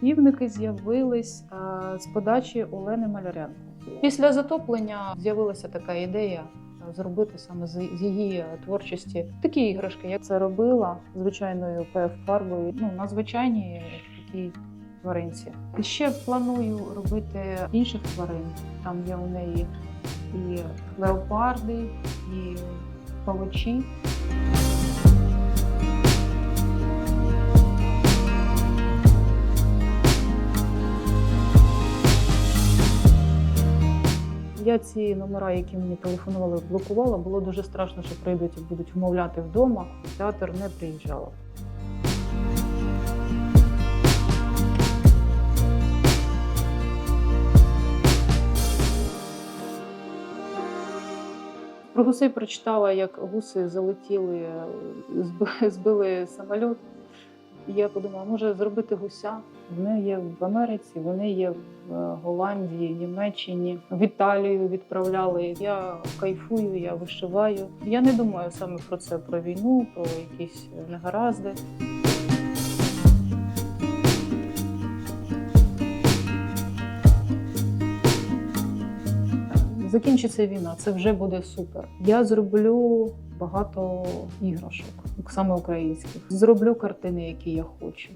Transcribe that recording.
Півники з'явились е, з подачі Олени Маляренко. Після затоплення з'явилася така ідея е, зробити саме з її творчості такі іграшки. Я це робила звичайною ПФ-фарбою, ну на звичайній такій тваринці. Ще планую робити інших тварин. Там є у неї і леопарди, і павучі. Я ці номера, які мені телефонували, блокувала. Було дуже страшно, що прийдуть і будуть вмовляти вдома. В театр не приїжджала. Про гусей прочитала, як гуси залетіли, збили самоліт. І я подумала, може зробити гуся. Вони є в Америці, вони є в е, Голландії, Німеччині, в Італію відправляли. Я кайфую, я вишиваю. Я не думаю саме про це, про війну, про якісь негаразди. Закінчиться війна, це вже буде супер. Я зроблю багато іграшок, саме українських. Зроблю картини, які я хочу.